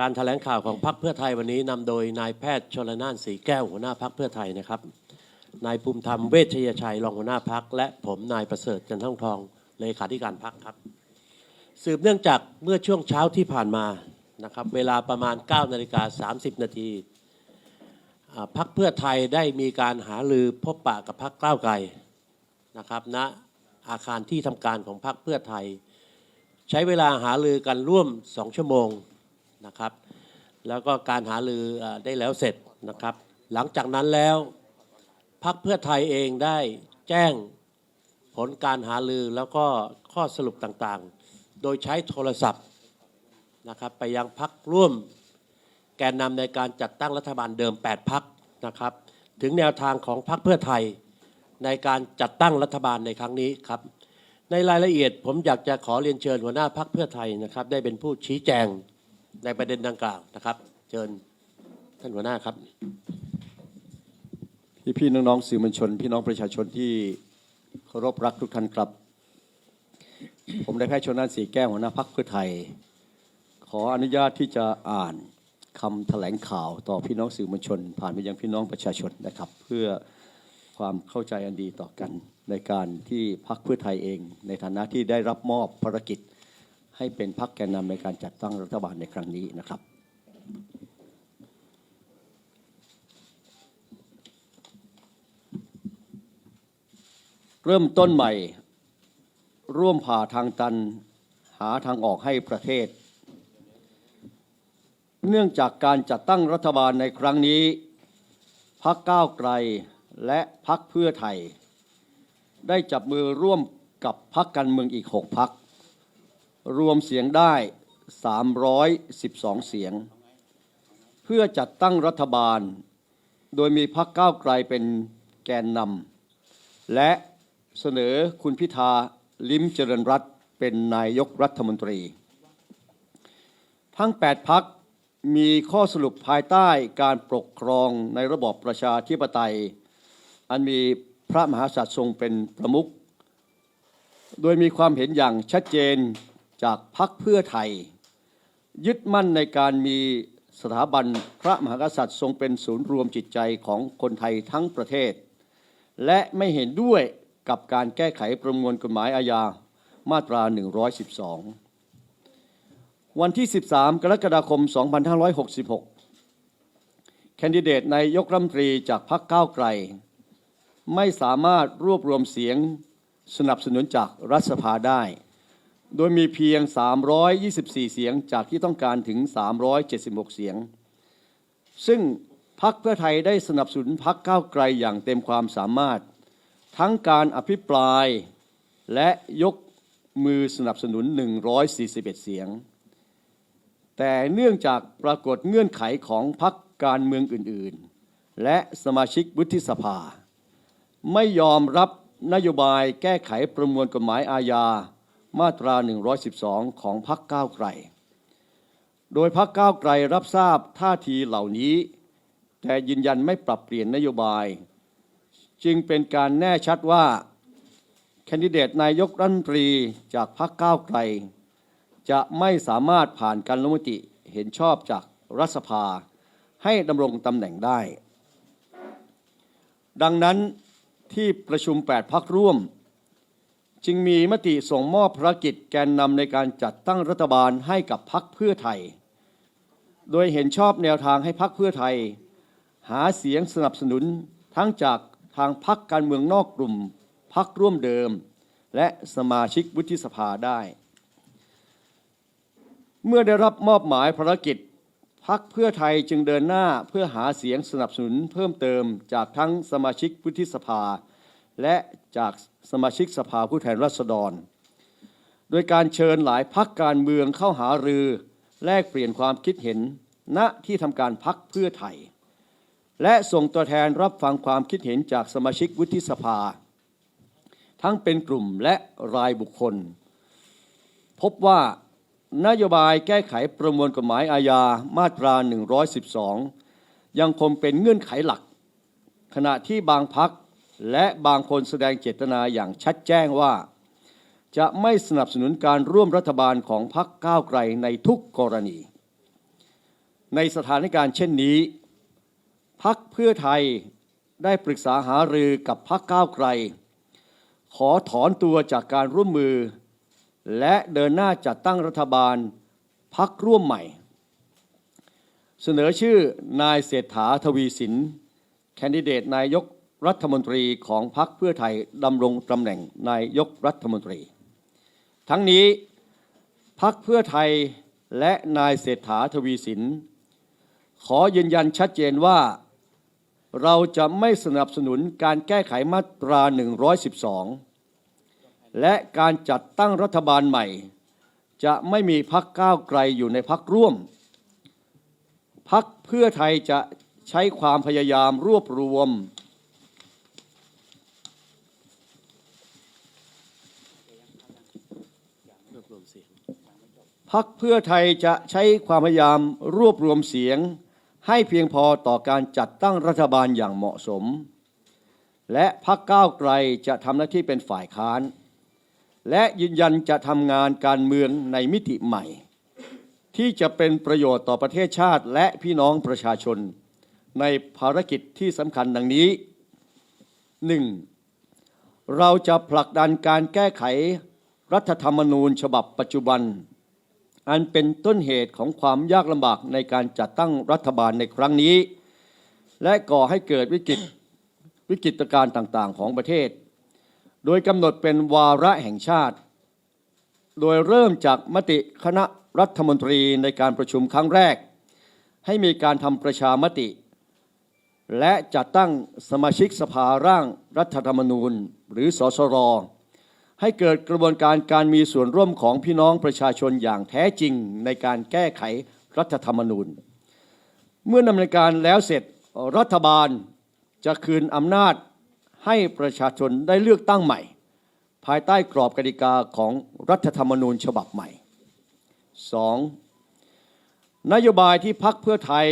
การแถลงข่าวของพรรคเพื่อไทยวันนี้นำโดยนายแพทย์ชลนานสีแก้วหัวหน้าพรรคเพื่อไทยนะครับ นายภูมิธรรมเวชยชัยรองหัวหน้าพรรคและผมนายประเสริฐจันทองทองเลขาธิการพรรคครับ สืบเนื่องจากเมื่อช่วงเช้าที่ผ่านมานะครับเวลาประมาณ9นาฬิกา30 นาทีพรรคเพื่อไทยได้มีการหารือพบปะกับพรรคก้าวไกลนะครับณอาคารที่ทำการของพรรคเพื่อไทย ใช้เวลาหารือกันร่วม 2 ชั่วโมง นะครับ แล้วก็การหารือได้แล้วเสร็จนะครับ หลังจากนั้นแล้วพรรคเพื่อไทยเองได้แจ้งผลการหารือแล้วก็ข้อสรุปต่างๆ โดยใช้โทรศัพท์นะครับไปยังพักร่วมแกนนำในการจัดตั้งรัฐบาลเดิม 8 พักนะครับ ถึงแนวทางของพักเพื่อไทยในการจัดตั้งรัฐบาลในครั้งนี้ครับ ในรายละเอียดผมอยากจะขอเรียนเชิญหัวหน้าพักเพื่อไทยนะครับ ได้เป็นผู้ชี้แจง ในประเด็นดังกล่าวนะครับ เชิญท่านหัวหน้าครับพี่พี่น้องๆสื่อมวลชน พี่น้องประชาชนที่เคารพรักทุกท่านครับ ผมได้แพทย์ชนน่านสีแก้วหัวหน้าพักเพื่อไทย ขออนุญาตที่จะอ่านคำแถลงข่าวต่อพี่น้องสื่อมวลชน ผ่านไปยังพี่น้องประชาชนนะครับ เพื่อความเข้าใจอันดีต่อกันในการที่พักเพื่อไทยเอง ในฐานะที่ได้รับมอบภารกิจ ให้เป็นพักแกนนำในการจัดตั้งรัฐบาลในครั้งนี้นะครับ เริ่มต้นใหม่ ร่วมผ่าทางตันหาทางออกให้ประเทศ เนื่องจากการจัดตั้งรัฐบาลในครั้งนี้พักก้าวไกลและพักเพื่อไทย ได้จับมือร่วมกับพักการเมืองอีก6พัก รวมเสียงได้ 312 เสียง เพื่อจัดตั้งรัฐบาล โดยมีพักก้าวไกลเป็นแกนนำและเสนอคุณพิธาลิมเจริญรัตเป็นนายกรัฐมนตรี ทั้ง 8 พักมีข้อสรุปภายใต้การปกครองในระบอบประชาธิปไตย อันมีพระมหากษัตริย์ทรงเป็นประมุข โดยมีความเห็นอย่างชัดเจน จากพักเพื่อไทย ยึดมั่นในการมีสถาบันพระมหากษัตริย์ทรงเป็นศูนย์รวมจิตใจของคนไทยทั้งประเทศ และไม่เห็นด้วยกับการแก้ไขประมวลกฎหมายอาญามาตรา 112 วันที่ 13 กรกฎาคม 2566 แคนดิเดตนายกรัฐมนตรีจากพรรคก้าวไกล ไม่สามารถรวบรวมเสียงสนับสนุนจากรัฐสภาได้ โดยมีเพียง 324 เสียงจากที่ต้องการถึง 376 เสียง ซึ่งพรรคเพื่อไทยได้สนับสนุนพรรคก้าวไกลอย่างเต็มความสามารถ ทั้งการอภิปรายและยกมือสนับสนุน 141 เสียง แต่เนื่องจากปรากฏเงื่อนไขของพรรคการเมืองอื่น ๆ และสมาชิกวุฒิสภา ไม่ยอมรับนโยบายแก้ไขประมวลกฎหมายอาญา มาตรา 112 ของพรรคก้าวไกล โดยพรรคก้าวไกลรับทราบท่าทีเหล่านี้ แต่ยืนยันไม่ปรับเปลี่ยนนโยบาย จึงเป็นการแน่ชัดว่า แคนดิเดตนายกรัฐมนตรีจากพรรคก้าวไกล จะไม่สามารถผ่านการลงมติเห็นชอบจากรัฐสภาให้ดำรงตำแหน่งได้ ดังนั้นที่ประชุม 8 พักร่วม จึงมีมติส่งมอบภารกิจแกนนำในการจัดตั้งรัฐบาลให้กับพักเพื่อไทย โดยเห็นชอบแนวทางให้พักเพื่อไทย หาเสียงสนับสนุนทั้งจากทางพักการเมืองนอกกลุ่มพักร่วมเดิม และสมาชิกวุฒิสภาได้ เมื่อได้รับมอบหมายภารกิจพักเพื่อไทยจึงเดินหน้าเพื่อหาเสียงสนับสนุนเพิ่มเติมจากทั้งสมาชิกวุฒิสภา และจากสมาชิกสภาผู้แทนราษฎร โดยการเชิญหลายพักการเมืองเข้าหารือแลกเปลี่ยนความคิดเห็นณที่ทำการพักเพื่อไทย และส่งตัวแทนรับฟังความคิดเห็นจากสมาชิกวุฒิสภา ทั้งเป็นกลุ่มและรายบุคคล พบว่านโยบายแก้ไขประมวลกฎหมายอาญามาตรา 112 ยังคงเป็นเงื่อนไขหลัก ขณะที่บางพัก และบางคนแสดงเจตนาอย่างชัดแจ้งว่า จะไม่สนับสนุนการร่วมรัฐบาลของพรรคก้าวไกลในทุกกรณี ในสถานการณ์เช่นนี้พักเพื่อไทยได้ปรึกษาหารือกับพักก้าวไกล ขอถอนตัวจากการร่วมมือ และเดินหน้าจัดตั้งรัฐบาลพักร่วมใหม่ เสนอชื่อนายเศรษฐาทวีสิน แคนดิเดตนายก รัฐมนตรีของพรรคเพื่อไทยดำรงตำแหน่งนายกรัฐมนตรี ทั้งนี้พรรคเพื่อไทยและนายเศรษฐาทวีสิน ขอยืนยันชัดเจนว่า เราจะไม่สนับสนุนการแก้ไขมาตรา 112 และการจัดตั้งรัฐบาลใหม่ จะไม่มีพักก้าวไกลอยู่ในพักร่วมพักเพื่อไทยจะใช้ความพยายามรวบรวม รวบรวมเสียง พักเพื่อไทยจะใช้ความพยายามรวบรวมเสียง ให้เพียงพอต่อการจัดตั้งรัฐบาลอย่างเหมาะสม และพักก้าวไกลจะทำหน้าที่เป็นฝ่ายค้าน และยืนยันจะทำงานการเมืองในมิติใหม่ ที่จะเป็นประโยชน์ต่อประเทศชาติและพี่น้องประชาชน ในภารกิจที่สำคัญดังนี้ 1. เราจะผลักดันการแก้ไขรัฐธรรมนูญฉบับปัจจุบัน อันเป็นต้นเหตุของความยากลำบากในการจัดตั้งรัฐบาลในครั้งนี้ และก่อให้เกิดวิกฤตวิกฤตการณ์ต่างๆ ของประเทศ โดยกำหนดเป็นวาระแห่งชาติ โดยเริ่มจากมติคณะรัฐมนตรีในการประชุมครั้งแรก ให้มีการทำประชามติ และจัดตั้งสมาชิกสภาร่างรัฐธรรมนูญ หรือสสร ให้เกิดกระบวนการการมีส่วนร่วมของพี่น้องประชาชนอย่างแท้จริงในการแก้ไขรัฐธรรมนูญ เมื่อดำเนินการแล้วเสร็จรัฐบาลจะคืนอำนาจให้ประชาชนได้เลือกตั้งใหม่ ภายใต้กรอบกติกาของรัฐธรรมนูญฉบับใหม่ 2. นโยบายที่พักเพื่อไทย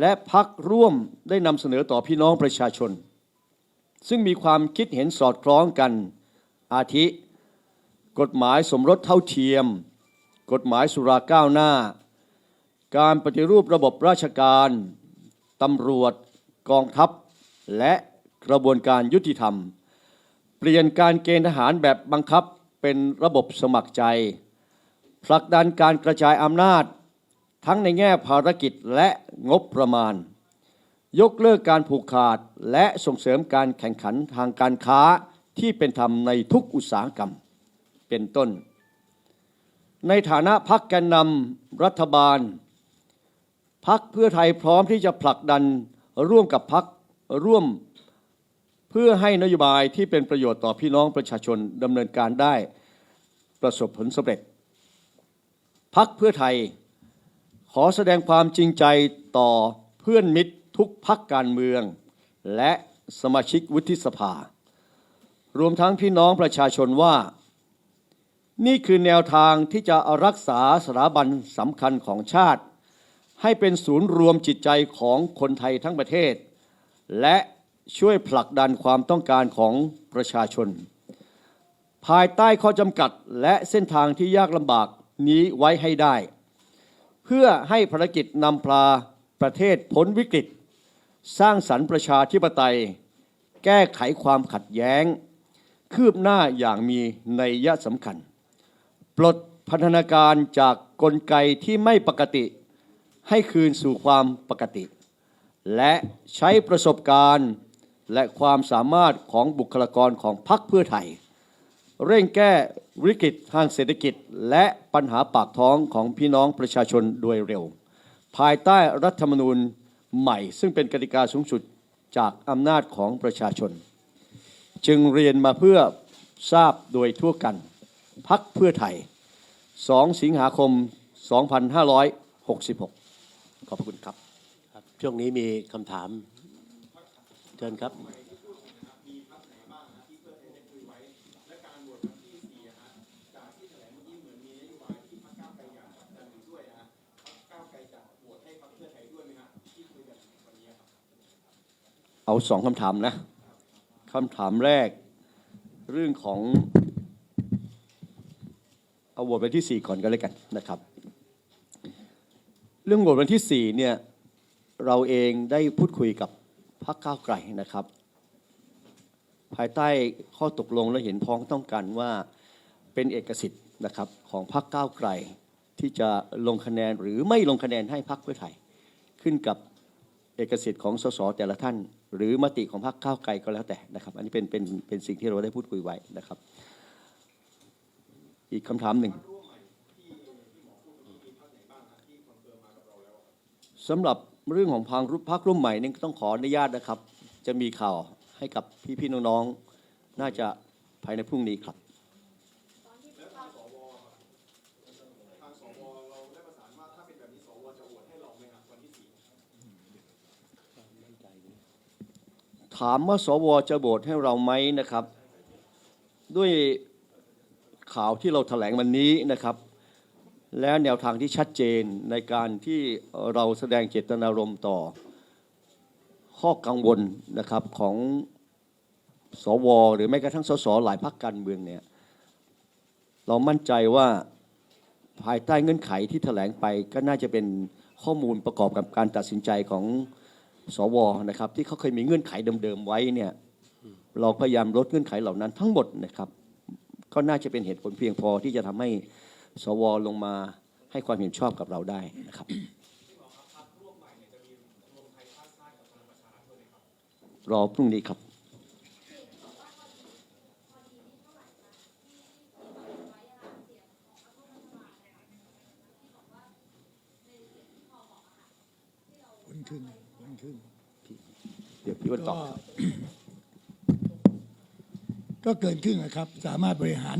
และพักร่วมได้นำเสนอต่อพี่น้องประชาชน ซึ่งมีความคิดเห็นสอดคล้องกัน อาทิ กฎหมายสมรสเท่าเทียม กฎหมายสุราก้าวหน้า การปฏิรูประบบราชการตำรวจ กองทัพ และกระบวนการยุติธรรม เปลี่ยนการเกณฑ์ทหารแบบบังคับเป็นระบบสมัครใจ ผลักดันการกระจายอำนาจ ทั้งในแง่ภารกิจและงบประมาณ ยกเลิกการผูกขาดและส่งเสริมการแข่งขันทางการค้า ที่เป็นธรรมในทุกอุตสาหกรรมเป็นต้น ในฐานะพักแกนนำรัฐบาล พักเพื่อไทยพร้อมที่จะผลักดันร่วมกับพักร่วมเพื่อให้นโยบายที่เป็นประโยชน์ต่อพี่น้องประชาชนดำเนินการได้ประสบผลสำเร็จ พักเพื่อไทยขอแสดงความจริงใจต่อเพื่อนมิตรทุกพักการเมือง และสมาชิกวุฒิสภา รวมทั้งพี่น้องประชาชนว่า นี่คือแนวทางที่จะรักษาสถาบันสำคัญของชาติ ให้เป็นศูนย์รวมจิตใจของคนไทยทั้งประเทศ และช่วยผลักดันความต้องการของประชาชน ภายใต้ข้อจำกัดและเส้นทางที่ยากลำบากนี้ไว้ให้ได้ เพื่อให้ภารกิจนำพาประเทศพ้นวิกฤต สร้างสรรค์ประชาธิปไตย แก้ไขความขัดแย้ง คืบหน้าอย่างมีนัยยะสำคัญ ปลดพันธนาการจากกลไกที่ไม่ปกติ ให้คืนสู่ความปกติ และใช้ประสบการณ์ และความสามารถของบุคลากรของพรรคเพื่อไทย เร่งแก้วิกฤตทางเศรษฐกิจ และปัญหาปากท้องของพี่น้องประชาชนโดยเร็ว ภายใต้รัฐธรรมนูญใหม่ ซึ่งเป็นกติกาสูงสุดจากอำนาจของประชาชน จึงเรียนมาเพื่อทราบโดยทั่วกัน พักเพื่อไทย 2 สิงหาคม 2566 ขอบคุณครับครับ ช่วงนี้มีคำถาม เชิญครับเอาสองคำถามนะ คำถามแรก เรื่องของเอาโหวตไปที่สี่ก่อนก็แล้วกันนะครับ เรื่องโหวตวันที่ 4 เนี่ยเราเองได้พูดคุยกับพรรคก้าวไกลนะครับ ภายใต้ข้อตกลงและเห็นพ้องต้องกันว่าเป็นเอกสิทธิ์นะครับของพรรคก้าวไกลที่จะลงคะแนนหรือไม่ลงคะแนนให้พรรคเพื่อไทย ขึ้นกับเอกสิทธิ์ของสสแต่ละท่าน หรือมติของพรรคก้าวไกลก็แล้วแต่นะครับ อันนี้เป็นเป็นเป็นสิ่งที่เราได้พูดคุยไว้นะครับ อีกคำถามหนึ่งสำหรับเรื่องของพังรุพักรุ่มใหม่นี่ต้องขออนุญาตนะครับ จะมีข่าวให้กับพี่ๆน้องๆน่าจะภายในพรุ่งนี้ครับ ถามว่าสวจะโหวตให้เราไหมนะครับ ด้วยข่าวที่เราแถลงวันนี้นะครับ และแนวทางที่ชัดเจนในการที่เราแสดงเจตนารมณ์ต่อ ข้อกังวลนะครับของสว หรือแม้กระทั่งสสหลายพรรคการเมืองเนี่ยเรามั่นใจว่าภายใต้เงื่อนไขที่แถลงไปก็น่าจะเป็นข้อมูลประกอบกับการตัดสินใจของ สวนะครับ ที่เขาเคยมีเงื่อนไขเดิมๆไว้เนี่ยเราพยายามลดเงื่อนไขเหล่านั้นทั้งหมดนะครับ ก็น่าจะเป็นเหตุผลเพียงพอที่จะทำให้สวลงมาให้ความเห็นชอบกับเราได้นะครับรอพรุ่งนี้ครับวันครึ่งวันครึ่ง เดี๋ยวพี่วันตก็อบครับก็เกินครึ่งนะครับ สามารถบริหาร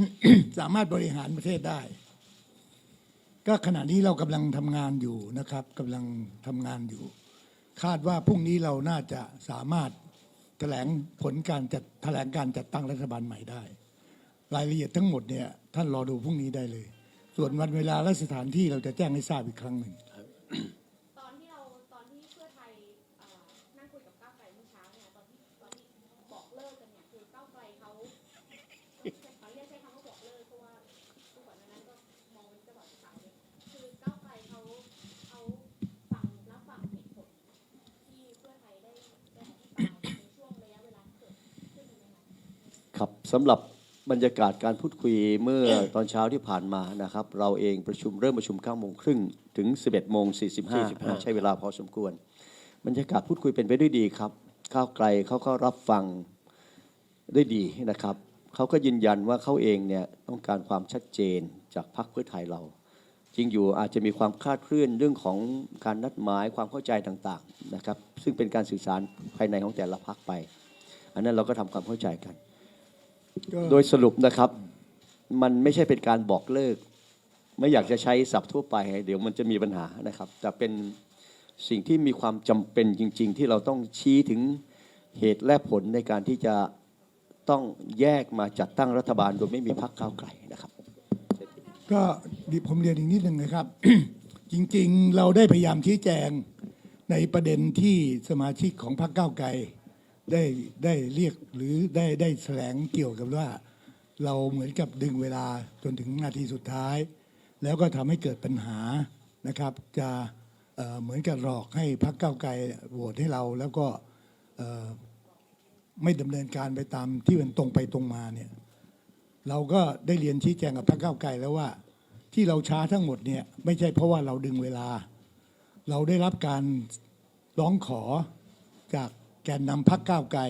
สามารถบริหารประเทศได้ ก็ขณะนี้เรากำลังทำงานอยู่นะครับกำลังทำงานอยู่ คาดว่าพรุ่งนี้เราน่าจะสามารถแถลงผลการจัดแถลงการจัดตั้งรัฐบาลใหม่ได้ รายละเอียดทั้งหมดเนี่ยท่านรอดูพรุ่งนี้ได้เลย ส่วนวันเวลาและสถานที่เราจะแจ้งให้ทราบอีกครั้งหนึ่ง ครับสำหรับบรรยากาศการพูดคุยเมื่อตอนเช้าที่ผ่านมานะครับ เราเองประชุมเริ่มประชุม9โมงครึ่งถึง 11โมง45 45ใช้เวลาพอสมควร บรรยากาศพูดคุยเป็นไปด้วยดีครับก้าวไกลเขาก็รับฟังด้วยดีนะครับเขาก็ยืนยันว่าเขาเองเนี่ยต้องการความชัดเจนจากพรรคเพื่อไทยเรา จริงอยู่อาจจะมีความคลาดเคลื่อนเรื่องของการนัดหมายความเข้าใจต่างๆนะครับซึ่งเป็นการสื่อสารภายในของแต่ละพรรคไป อันนั้นเราก็ทำความเข้าใจกันก็ โดยสรุปนะครับ มันไม่ใช่เป็นการบอกเลิก ไม่อยากจะใช้ศัพท์ทั่วไป เดี๋ยวมันจะมีปัญหานะครับ แต่เป็นสิ่งที่มีความจำเป็นจริง ๆ ที่เราต้องชี้ถึงเหตุและผลในการที่จะต้องแยกมาจัดตั้งรัฐบาลโดยไม่มีพรรคก้าวไกลนะครับ ก็ดิผมเรียนอีกนิดหนึ่งนะครับ จริงๆ เราได้พยายามชี้แจงในประเด็นที่สมาชิกของพรรคก้าวไกล ได้ได้เรียกหรือได้ได้แถลงเกี่ยวกับว่า เราเหมือนกับดึงเวลาจนถึงนาทีสุดท้าย แล้วก็ทำให้เกิดปัญหานะครับ จะเเหมือนกับหลอกให้พรรคก้าไกลโหวตให้เราแล้วก็ไม่ดำเนินการไปตามที่มันตรงไปตรงมาเนี่ยเราก็ได้เรียนชี้แจงกับพรรคก้าวไกลแล้วว่า ที่เราช้าทั้งหมดเนี่ยไม่ใช่เพราะว่าเราดึงเวลา เราได้รับการร้องขอจาก แกนนำพรรคก้าวไกล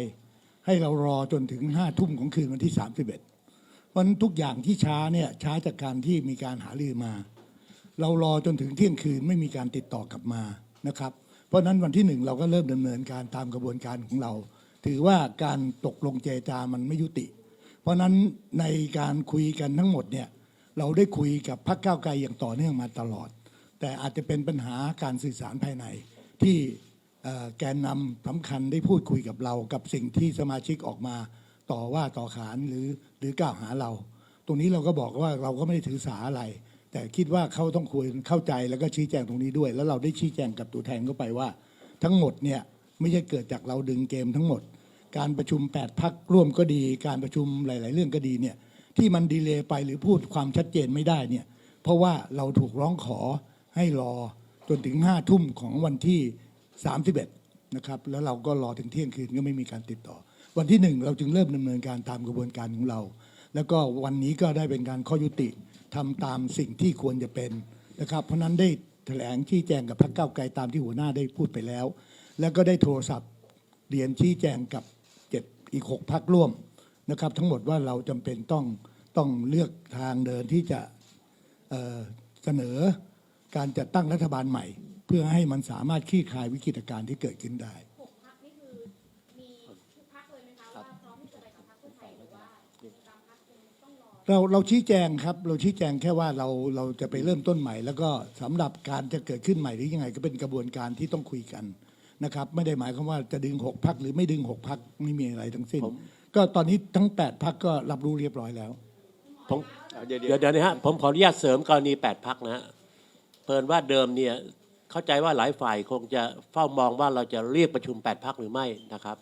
ให้เรารอจนถึงห้าทุ่มของคืนวันที่ 31เพราะฉะนั้นทุกอย่างที่ช้าเนี่ยช้าจากการที่มีการหารือมา เรารอจนถึงเที่ยงคืนไม่มีการติดต่อกลับมานะครับ เพราะนั้นวันที่หนึ่งเราก็เริ่มดำเนินการตามกระบวนการของเรา ถือว่าการตกลงเจรจามันไม่ยุติ เพราะนั้นในการคุยกันทั้งหมดเนี่ยเราได้คุยกับพรรคก้าวไกลอย่างต่อเนื่องมาตลอด แต่อาจจะเป็นปัญหาการสื่อสารภายในที่ แกนนำสำคัญได้พูดคุยกับเรา กับสิ่งที่สมาชิกออกมาต่อว่าต่อขานหรือหรือกล่าวหาเรา ตรงนี้เราก็บอกว่าเราก็ไม่ได้ถือสาอะไร แต่คิดว่าเขาต้องคุยเข้าใจแล้วก็ชี้แจงตรงนี้ด้วย แล้วเราได้ชี้แจงกับตัวแทนเข้าไปว่า ทั้งหมดเนี่ยไม่ใช่เกิดจากเราดึงเกมทั้งหมด การประชุม 8 พักร่วมก็ดี การประชุมหลาย ๆ เรื่องก็ดีเนี่ยที่มันดีเลย์ไปหรือพูดความชัดเจนไม่ได้เนี่ยเพราะว่าเราถูกร้องขอให้รอจนถึงห้าทุ่มของวันที่ 31นะครับแล้วเราก็รอถึงเที่ยงคืนก็ไม่มีการติดต่อ วันที่หนึ่งเราจึงเริ่มดำเนินการตามกระบวนการของเรา แล้วก็วันนี้ก็ได้เป็นการข้อยุติทำตามสิ่งที่ควรจะเป็นนะครับเพราะนั้นได้แถลงชี้แจงกับพรรคเก้าไกลตามที่หัวหน้าได้พูดไปแล้ว แล้วก็ได้โทรศัพท์เรียนชี้แจงกับเจ็ดอีกหกพักร่วมนะครับ ทั้งหมดว่าเราจำเป็นต้องต้องเลือกทางเดินที่จะเเสนอการจัดตั้งรัฐบาลใหม่ เพื่อให้มันสามารถคลี่คลายวิกฤตการณ์ที่เกิดขึ้นได้หกพักนี่คือมีทุกพักเลยไหมคะว่าพร้อมที่จะไปกับพักเพื่อไทยหรือว่าตามพักต้องรอเราเราชี้แจงครับ เราชี้แจงแค่ว่าเราเราจะไปเริ่มต้นใหม่ แล้วก็สำหรับการจะเกิดขึ้นใหม่หรือยังไงก็เป็นกระบวนการที่ต้องคุยกันนะครับไม่ได้หมายความว่าจะดึงหกพักหรือไม่ดึงหกพักไม่มีอะไรทั้งสิ้น ก็ตอนนี้ทั้งแปดพักก็รับรู้เรียบร้อยแล้ว ผมเดี๋ยวเดี๋ยวนะฮะผมขออนุญาตเสริมกรณีแปดพักนะฮะเพิ่นว่าเดิมเนี่ย เข้าใจว่าหลายฝ่ายคงจะเฝ้ามองว่าเราจะเรียกประชุมแปดพักหรือไม่นะครับ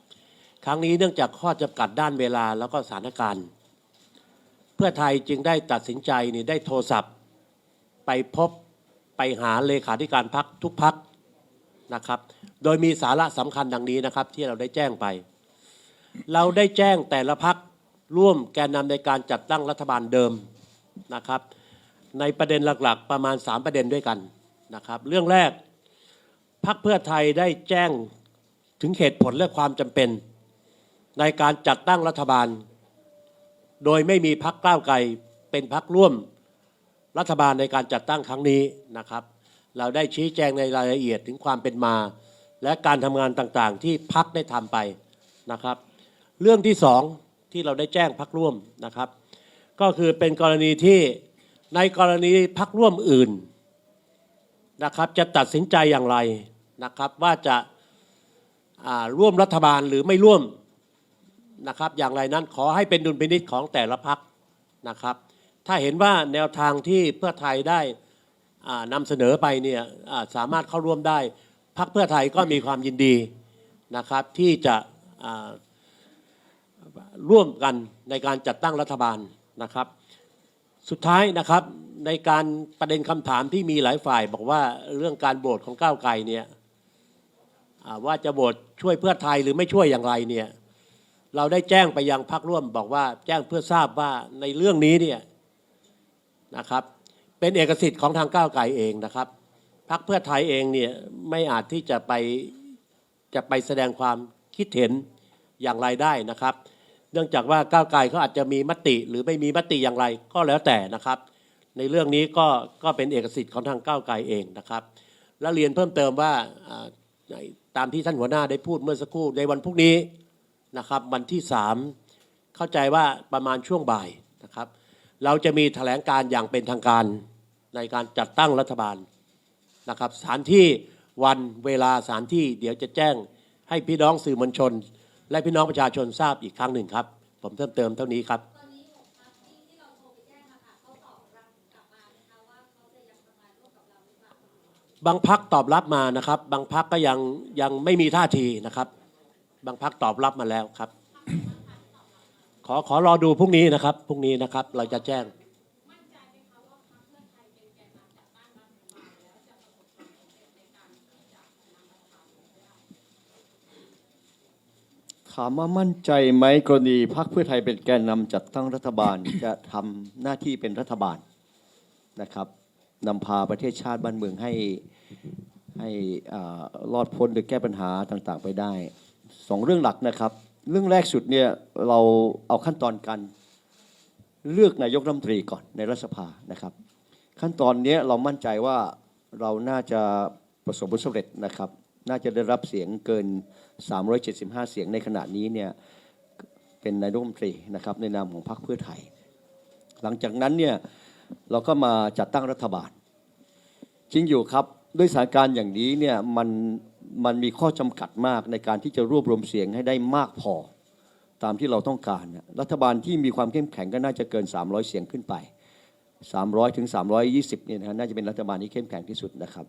ครั้งนี้เนื่องจากข้อจำกัดด้านเวลาแล้วก็สถานการณ์ เพื่อไทยจึงได้ตัดสินใจนี่ได้โทรศัพท์ ไปพบไปหาเลขาธิการพักทุกพักนะครับ โดยมีสาระสำคัญดังนี้นะครับ ที่เราได้แจ้งไป เราได้แจ้งแต่ละพักร่วมแกนนำในการจัดตั้งรัฐบาลเดิมนะครับ ในประเด็นหลักๆ ประมาณ 3 ประเด็นด้วยกัน นะครับ เรื่องแรกพักเพื่อไทยได้แจ้งถึงเหตุผลและความจำเป็น ในการจัดตั้งรัฐบาล โดยไม่มีพักก้าวไกลเป็นพักร่วมรัฐบาลในการจัดตั้งครั้งนี้นะครับ เราได้ชี้แจงในรายละเอียดถึงความเป็นมา และการทำงานต่างๆ ที่พักได้ทำไปนะครับ เรื่องที่สองที่เราได้แจ้งพักร่วมนะครับ ก็คือเป็นกรณีที่ในกรณีพักร่วมอื่น นะครับจะตัดสินใจอย่างไรนะครับว่าจะาร่วมรัฐบาลหรือไม่ร่วมนะครับอย่างไรนั้นขอให้เป็นดุลพินิจของแต่ละพักนะครับถ้าเห็นว่าแนวทางที่เพื่อไทยได้นำเสนอไปเนี่ยาสามารถเข้าร่วมได้พักเพื่อไทยก็มีความยินดีนะครับที่จะร่วมกันในการจัดตั้งรัฐบาลนะครับ สุดท้ายนะครับ ในการประเด็นคำถามที่มีหลายฝ่าย บอกว่าเรื่องการโหวตของก้าวไกลเนี่ยว่าจะโหวตช่วยเพื่อไทยหรือไม่ช่วยอย่างไรเนี่ยเราได้แจ้งไปยังพักร่วม บอกว่าแจ้งเพื่อทราบว่าในเรื่องนี้เนี่ยนะครับเป็นเอกสิทธิ์ของทางก้าวไกลเองนะครับพักเพื่อไทยเองเนี่ยไม่อาจที่จะไปจะไปแสดงความคิดเห็นอย่างไรได้นะครับ เนื่องจากว่าก้าวไกลเขาอาจจะมีมติหรือไม่มีมติอย่างไรก็แล้วแต่นะครับ ในเรื่องนี้ก็ก็เป็นเอกสิทธิ์ของทางก้าวไกลเองนะครับ และเรียนเพิ่มเติมว่าตามที่ท่านหัวหน้าได้พูดเมื่อสักครู่ในวันพรุ่งนี้นะครับวันที่สามเข้าใจว่าประมาณช่วงบ่ายนะครับ เราจะมีแถลงการอย่างเป็นทางการในการจัดตั้งรัฐบาลนะครับสถานที่วันเวลาสถานที่เดี๋ยวจะแจ้งให้พี่น้องสื่อมวลชน และพี่น้องประชาชนทราบอีกครั้งหนึ่งครับ ผมเพิ่มเติมเท่านี้ครับ บางพักตอบรับมานะครับ บางพักก็ยังยังไม่มีท่าทีนะครับ บางพักตอบรับมาแล้วครับ ขอขอรอดูพรุ่งนี้นะครับพรุ่งนี้นะครับ เราจะแจ้ง ถามว่ามั่นใจไหมกรณีพรรคเพื่อไทยเป็นแกนนำจัดตั้งรัฐบาล จะทำหน้าที่เป็นรัฐบาลนะครับ นำพาประเทศชาติบ้านเมืองให้ให้อรอดพ้นหรือแก้ปัญหาต่างๆ ไปได้สองเรื่องหลักนะครับ เรื่องแรกสุดเนี่ยเราเอาขั้นตอนการเลือกนายกรัฐมนตรีก่อนในรัฐสภานะครับ ขั้นตอนนี้เรามั่นใจว่าเราน่าจะประสบผลสำเร็จนะครับ น่าจะได้รับเสียงเกิน 375 เสียงในขณะนี้เนี่ยเป็นนายกรัฐมนตรีนะครับในนามของพรรคเพื่อไทย หลังจากนั้นเนี่ย เราก็มาจัดตั้งรัฐบาล จริงอยู่ครับด้วยสถานการณ์อย่างนี้เนี่ยมันมันมีข้อจำกัดมากในการที่จะรวบรวมเสียงให้ได้มากพอตามที่เราต้องการ รัฐบาลที่มีความเข้มแข็งก็น่าจะเกิน 300 เสียงขึ้นไป 300ถึง320เนี่ยนะน่าจะเป็นรัฐบาลที่เข้มแข็งที่สุดนะครับ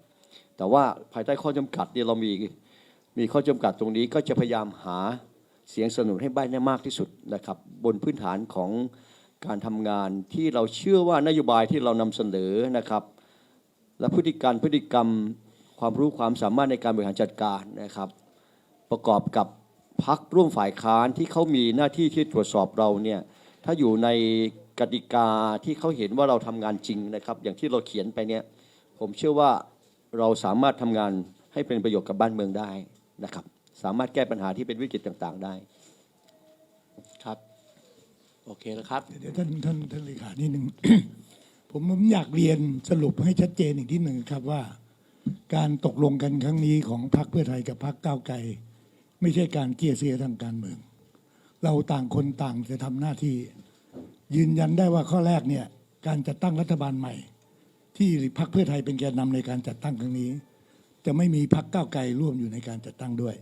แต่ว่าภายใต้ข้อจำกัดเนี่ยเรามีมีข้อจำกัดตรงนี้ก็จะพยายามหาเสียงสนับสนุนให้ได้ได้มากที่สุดนะครับ บนพื้นฐานของ การทำงานที่เราเชื่อว่านโยบายที่เรานำเสนอนะครับ และพฤติการพฤติกรรมความรู้ความสามารถในการบริหารจัดการนะครับ ประกอบกับพักร่วมฝ่ายค้านที่เขามีหน้าที่ที่ตรวจสอบเราเนี่ยถ้าอยู่ในกติกาที่เขาเห็นว่าเราทำงานจริงนะครับ อย่างที่เราเขียนไปเนี่ยผมเชื่อว่าเราสามารถทำงานให้เป็นประโยชน์กับบ้านเมืองได้นะครับ สามารถแก้ปัญหาที่เป็นวิกฤตต่าง ๆ ได้ โอเคนะครับ เดี๋ยวท่านท่านท่านเลขานิดหนึ่ง ผมผมอยากเรียนสรุปให้ชัดเจนอีกที่หนึ่งครับว่า การตกลงกันครั้งนี้ของพรรคเพื่อไทยกับพรรคก้าวไกล ไม่ใช่การเกลี่ยเสียทางการเมือง เราต่างคนต่างจะทำหน้าที่ ยืนยันได้ว่าข้อแรกเนี่ยการจัดตั้งรัฐบาลใหม่ ที่พรรคเพื่อไทยเป็นแกนนำในการจัดตั้งครั้งนี้ จะไม่มีพรรคก้าวไกลร่วมอยู่ในการจัดตั้งด้วย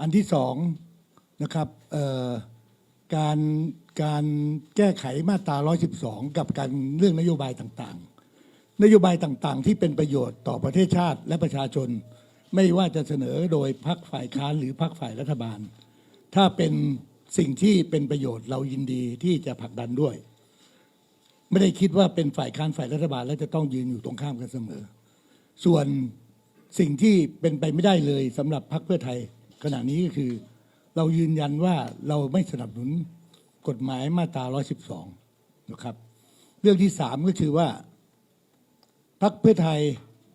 อันที่สองนะครับเอ่อ การการแก้ไขมาตรา 112 กับการเรื่องนโยบายต่างๆ นโยบายต่างๆ ที่เป็นประโยชน์ต่อประเทศชาติและประชาชน ไม่ว่าจะเสนอโดยพรรคฝ่ายค้านหรือพรรคฝ่ายรัฐบาล ถ้าเป็นสิ่งที่เป็นประโยชน์เรายินดีที่จะผลักดันด้วย ไม่ได้คิดว่าเป็นฝ่ายค้านฝ่ายรัฐบาล แล้วจะต้องยืนอยู่ตรงข้ามกันเสมอ ส่วนสิ่งที่เป็นไปไม่ได้เลยสำหรับพรรคเพื่อไทยขณะนี้ก็คือ เรายืนยันว่าเราไม่สนับสนุนกฎหมายมาตรา 112 นะครับ เรื่องที่สามก็คือว่าพรรคเพื่อไทย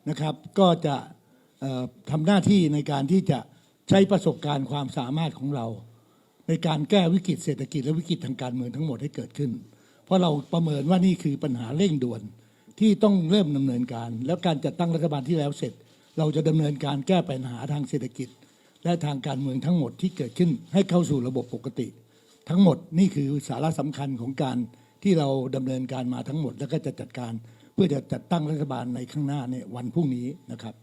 นะครับ ก็จะทำหน้าที่ในการที่จะใช้ประสบการณ์ความสามารถของเรา ในการแก้วิกฤตเศรษฐกิจและวิกฤตทางการเมืองทั้งหมดให้เกิดขึ้น เพราะเราประเมินว่านี่คือปัญหาเร่งด่วนที่ต้องเริ่มดำเนินการ แล้วการจัดตั้งรัฐบาลที่แล้วเสร็จ เราจะดำเนินการแก้ปัญหาทางเศรษฐกิจ และทางการเมืองทั้งหมดที่เกิดขึ้นให้เข้าสู่ระบบปกติ ทั้งหมดนี่คือสาระสำคัญของการที่เราดำเนินการมาทั้งหมด แล้วก็จะจัดการเพื่อจะจัดตั้งรัฐบาลในข้างหน้าเนี่ยวันพรุ่งนี้นะครับ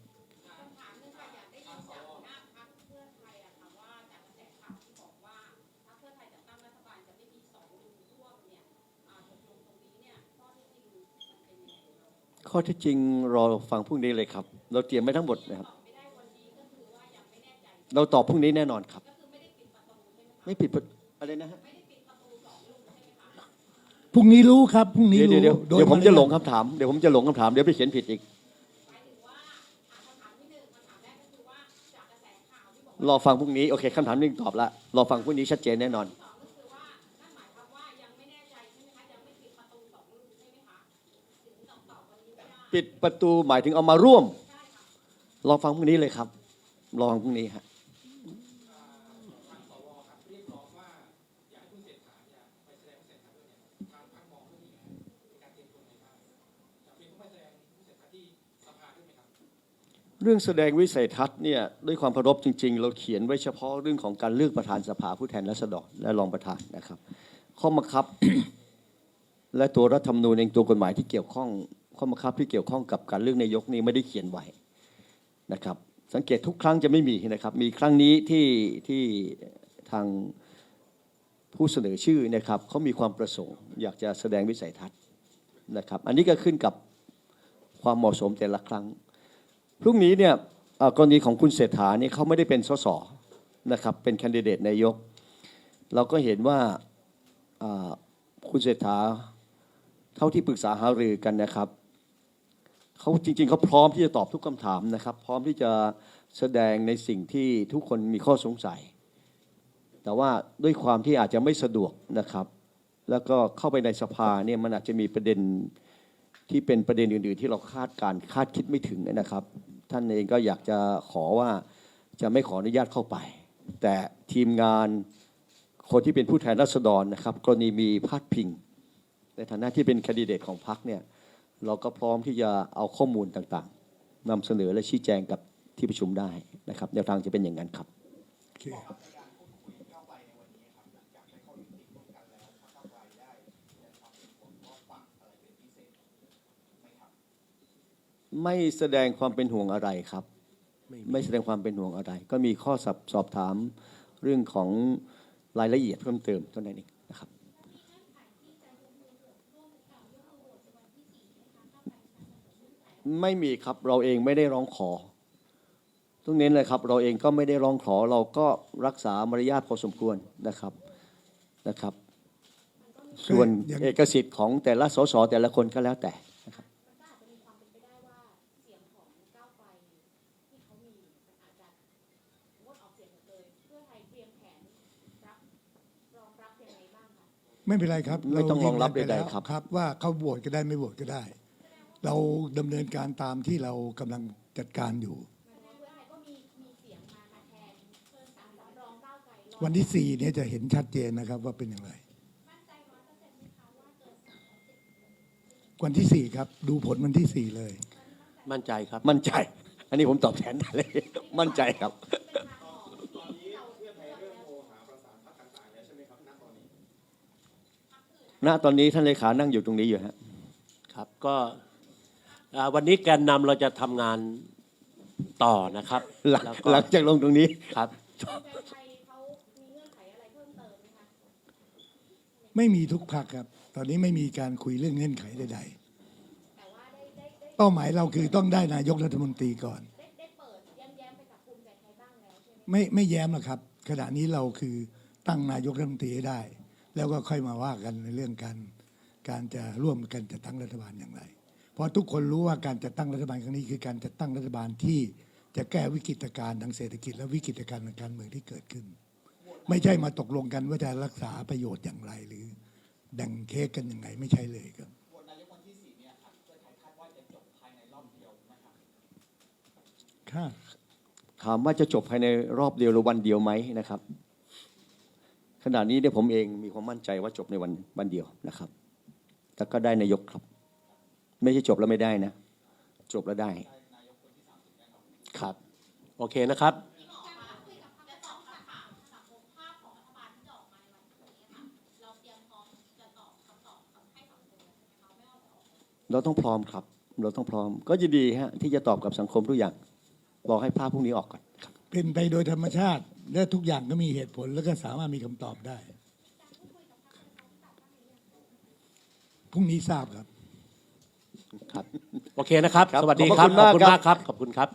ข้อที่จริงรอฟังพรุ่งนี้เลยครับ เราเตรียมไว้ทั้งหมดนะครับ เราตอบพรุ่งนี้แน่นอนครับ ไม่ปิดประอะไรนะฮะพรุ่งนี้รู้ครับพรุ่งนี้เดี๋ยวรู้เดี๋ยวโดเดี๋ยวผมจะหลงารยาทคำถามเดี๋ยวผมจะหลงคำถามเดี๋ยวไปเขียนผิดอีกรอฟังพรุ่งนี้โอเคคำถามหนึงตอบละรอฟังพรุ่งนี้ชัดเจนแน่นอน ปิดประตูหมายถึงเอามาร่วม รอฟังพรุ่งนี้เลยครับ รอฟังพรุ่งนี้ฮะ เรื่องแสดงวิสัยทัศน์เนี่ยด้วยความเคารพจริง ๆ เราเขียนไว้เฉพาะเรื่องของการเลือกประธานสภาผู้แทนราษฎรและรองประธานนะครับ ข้อบังคับ และตัวรัฐธรรมนูญเองตัวกฎหมายที่เกี่ยวข้องข้อบังคับที่เกี่ยวข้องกับการเลือกนายกนี่ไม่ได้เขียนไว้นะครับ สังเกตทุกครั้งจะไม่มีนะครับ มีครั้งนี้ที่ที่ทางผู้เสนอชื่อนะครับเขามีความประสงค์ อยากจะแสดงวิสัยทัศน์นะครับ อันนี้ก็ขึ้นกับความเหมาะสมแต่ละครั้ง พรุ่งนี้เนี่ยกรณีของคุณเศรษฐาเนี่ยเขาไม่ได้เป็นสสนะครับเป็นแคนดิเดตนายก เราก็เห็นว่าอ่าคุณเศรษฐาเท่าที่ปรึกษาหารือกันนะครับเขาจริง ๆเขาพร้อมที่จะตอบทุกคำถามนะครับ พร้อมที่จะแสดงในสิ่งที่ทุกคนมีข้อสงสัย แต่ว่าด้วยความที่อาจจะไม่สะดวกนะครับ แล้วก็เข้าไปในสภาเนี่ยมันอาจจะมีประเด็น ที่เป็นประเด็นอื่น ๆ ที่เราคาดการคาดคิดไม่ถึงนะครับ ท่านเองก็อยากจะขอว่าจะไม่ขออนุญาตเข้าไป แต่ทีมงานคนที่เป็นผู้แทนราษฎรนะครับกรณีมีพาดพิง ในฐานะที่เป็นแคนดิเดตของพรรคเนี่ยเราก็พร้อมที่จะเอาข้อมูลต่างๆนำเสนอและชี้แจงกับที่ประชุมได้นะครับแนวทางจะเป็นอย่างนั้นครับโอเค ไม่แสดงความเป็นห่วงอะไรครับไม่มีไม่แสดงความเป็นห่วงอะไร ก็มีข้อสอบสอบถามเรื่องของรายละเอียดเพิ่มเติมเท่านั้นเองนะครับ ไม่มีครับเราเองไม่ได้ร้องขอต้องเน้นเลยครับ เราเองก็ไม่ได้ร้องขอเราก็รักษามารยาทพอสมควรนะครับนะครับ ส่วนอย่างเอกสิทธิ์ของแต่ละสสแต่ละคนก็แล้วแต่นะครับ มันก็อาจจะมีความเป็นไปได้ว่าเสียงของก้าวไกล ยังไงบ้างคะ ไม่เป็นไรครับไม่ต้องรองรับเายืนยันไปใดๆแล้วครับ ครับ ว่าเขาโหวตก็ได้ไม่โหวตก็ได้ เราดำเนินการตามที่เรากำลังจัดการอยู่หมายถึงว่าเพื่อไทยก็มีมีเสียงมามาแทนเพิ่มสามสำรองก้าวไกลรอบวันที่สี่เนี่ยจะเห็นชัดเจนนะครับว่าเป็นอย่างไรมั่นใจร้อยเปอร์เซ็นต์ไหมคะว่าเกินสามร้อยเจ็ดสิบวันที่สี่ครับ ดูผลวันที่สี่เลย มั่นใจครับ มั่นใจ อันนี้ผมตอบแทนได้เลย มั่นใจครับ ณตอนนี้ท่านเลขานั่งอยู่ตรงนี้อยู่ฮะครับก็อ่าวันนี้แกนนำเราจะทำงานต่อนะครับ หลังแล้วก็หลังจากลงตรงนี้ครับภูมิใจไทยเขามีเงื่อนไขอะไรเพิ่มเติมไหมคะไม่มีทุกพักครับ ตอนนี้ไม่มีการคุยเรื่องเงื่อนไขใดแต่ว่าได้ได้ได้ๆเป้าหมายเราคือต้องได้นายกรัฐมนตรีก่อนได้ได้เปิดแย้มๆไปกับภูมิใจไทยบ้างแล้วใช่ไหมไม่ไม่แย้มหรอกครับ ขณะนี้เราคือตั้งนายกรัฐมนตรีให้ได้ แล้วก็ค่อยมาว่ากันในเรื่องการการจะร่วมกันจัดตั้งรัฐบาลอย่างไร เพราะทุกคนรู้ว่าการจัดตั้งรัฐบาลครั้งนี้คือการจัดตั้งรัฐบาลที่จะแก้วิกฤตการณ์ทางเศรษฐกิจ และวิกฤตการณ์ทางการเมืองที่เกิดขึ้น ไม่ใช่มาตกลงกันว่าจะรักษาประโยชน์อย่างไร หรือแบ่งเค้กกันยังไงไม่ใช่เลยครับค่ะถามว่าจะจบภายในรอบเดียวหรือวันเดียวไหมนะครับ ขณะนี้เนี่ยผมเองมีความมั่นใจว่าจบในวันวันเดียวนะครับแต่ก็ได้นายกครับ ไม่ใช่จบแล้วไม่ได้นะ จบแล้วได้ ครับ โอเคนะครับ เราต้องพร้อมครับ เราต้องพร้อม ก็จะดีฮะที่จะตอบกับสังคมทุกอย่างรอให้ภาพพวกนี้ออกก่อน เป็นไปโดยธรรมชาติ และทุกอย่างก็มีเหตุผลแล้วก็สามารถมีคำตอบได้ พรุ่งนี้ทราบครับ ครับ โอเคนะครับครับสวัสดีขอบครับคุณขอบคุณมากครับมากครับ ขอบคุณครับ